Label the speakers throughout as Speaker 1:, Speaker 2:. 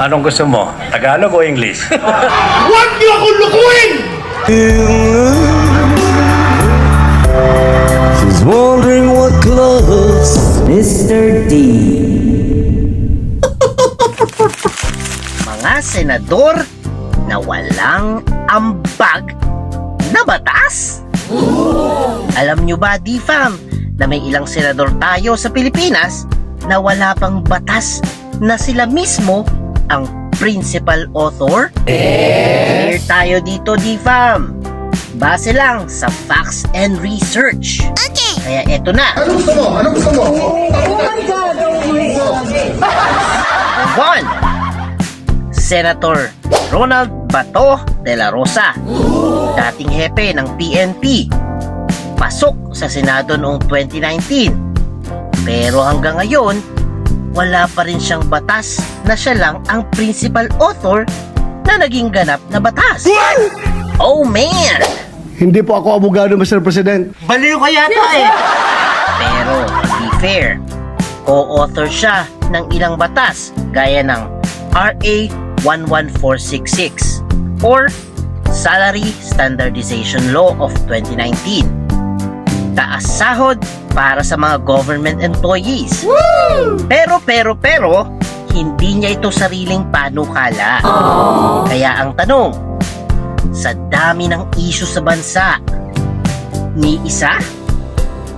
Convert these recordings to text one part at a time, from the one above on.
Speaker 1: Anong gusto mo? Tagalog o English?
Speaker 2: Huwag niyo akong lukuin!
Speaker 3: She's wondering what clothes
Speaker 4: Mr. D. Mga senador na walang ambag na batas? Alam nyo ba, D-Fam, na may ilang senador tayo sa Pilipinas na wala pang batas na sila mismo ang principal author? Clear tayo dito, D-Fam. Base lang sa facts and research. Okay. Kaya eto na.
Speaker 2: Ano gusto mo? Ano gusto mo?
Speaker 4: One, Senator Ronald Bato de la Rosa, dating hepe ng PNP. Pasok sa Senado noong 2019. Pero hanggang ngayon, wala pa rin siyang batas na siya lang ang principal author na naging ganap na batas. Oh man!
Speaker 2: Hindi po ako abogado, Mr. President.
Speaker 4: Baliw ka yata eh. Pero, to be fair, co-author siya ng ilang batas gaya ng RA 11466 or Salary Standardization Law of 2019. Taas sahod para sa mga government employees. Pero, pero, pero, hindi niya ito sariling panukala. Kaya ang tanong, sa dami ng issue sa bansa, ni isa?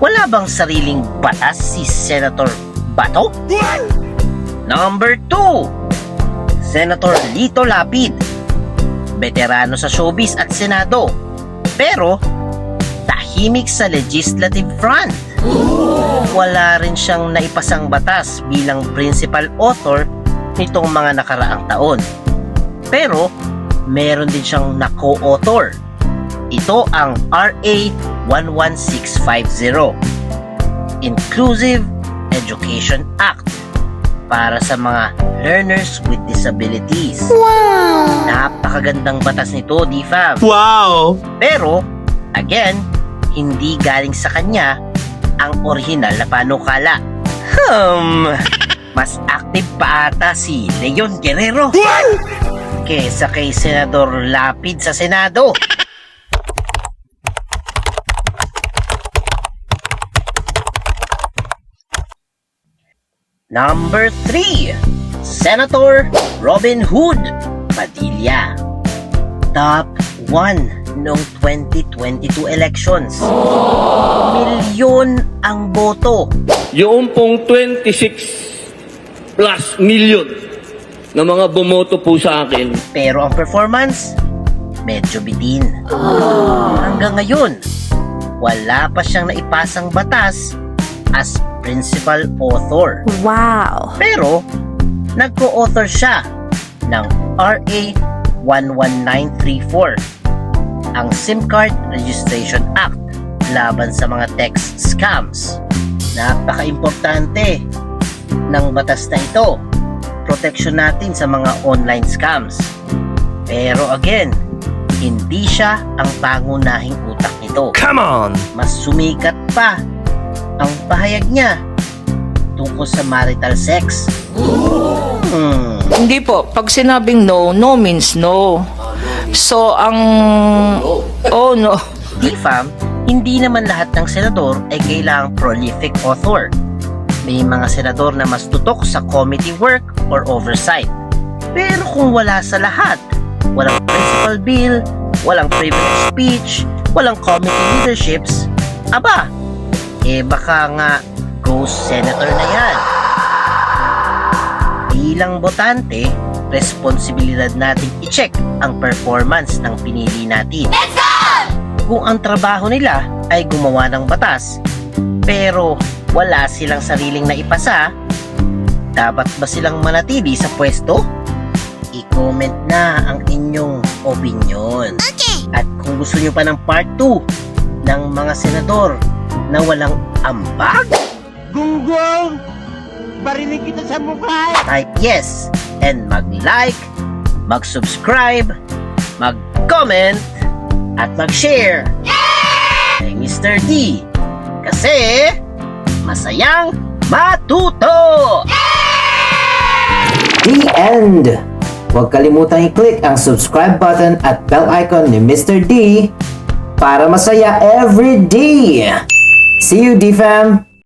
Speaker 4: Wala bang sariling batas si Senator Bato? Number 2 Senator Lito Lapid Veterano sa showbiz at senado Pero tahimik sa legislative front Wala rin siyang naipasang batas bilang principal author nitong mga nakaraang taon Pero meron din siyang na-co-author ito ang RA 11650 Inclusive Education Act para sa mga learners with disabilities. Wow! Napakagandang batas nito, DFAM.
Speaker 3: Wow!
Speaker 4: Pero, again, hindi galing sa kanya ang original na panukala. Hmm, mas active pa ata si Leon Guerrero kesa kay Senador Lapid sa Senado. Number 3, Senator Robin Hood Padilla. Top 1 noong 2022 elections. Milyon ang boto.
Speaker 5: Yung pong 26 plus million na mga bumoto po sa akin,
Speaker 4: Pero ang performance, medyo bitin. Hanggang ngayon, wala pa siyang naipasang batas as principal author.
Speaker 6: Wow.
Speaker 4: Pero, nagko-author siya ng RA 11934, ang SIM Card Registration Act laban sa mga text scams. Napaka-importante ng batas na ito. Protection natin sa mga online scams. Pero again, hindi siya ang pangunahing utak nito
Speaker 3: Come on!
Speaker 4: mas sumikat pa ang pahayag niya tungkol sa marital sex. Hmm,
Speaker 7: Hindi po. Pag sinabing no, no means no. So, ang... Oh, no.
Speaker 4: di fam, hindi naman lahat ng senador ay kailangang prolific author. May mga senador na mas tutok sa committee work or oversight. Pero kung wala sa lahat, walang principal bill, walang privilege speech, walang committee leaderships, aba, eh baka nga ghost senator na yan. Bilang botante, responsibilidad natin i-check ang performance ng pinili natin. Kung ang trabaho nila ay gumawa ng batas, pero wala silang sariling naipasa, dapat ba silang manatili sa pwesto? I-comment na ang inyong opinion. At kung gusto nyo pa ng part 2 ng mga senador na walang ambag,
Speaker 8: Gunggong! Barinig kita sa mukha!
Speaker 4: type yes and mag-like, mag-subscribe, mag-comment, at mag-share kay Mr. D. Kasi masayang matuto! The end! huwag kalimutang i-click ang subscribe button at bell icon ni Mr. D para masaya every day. See you, D-Fam!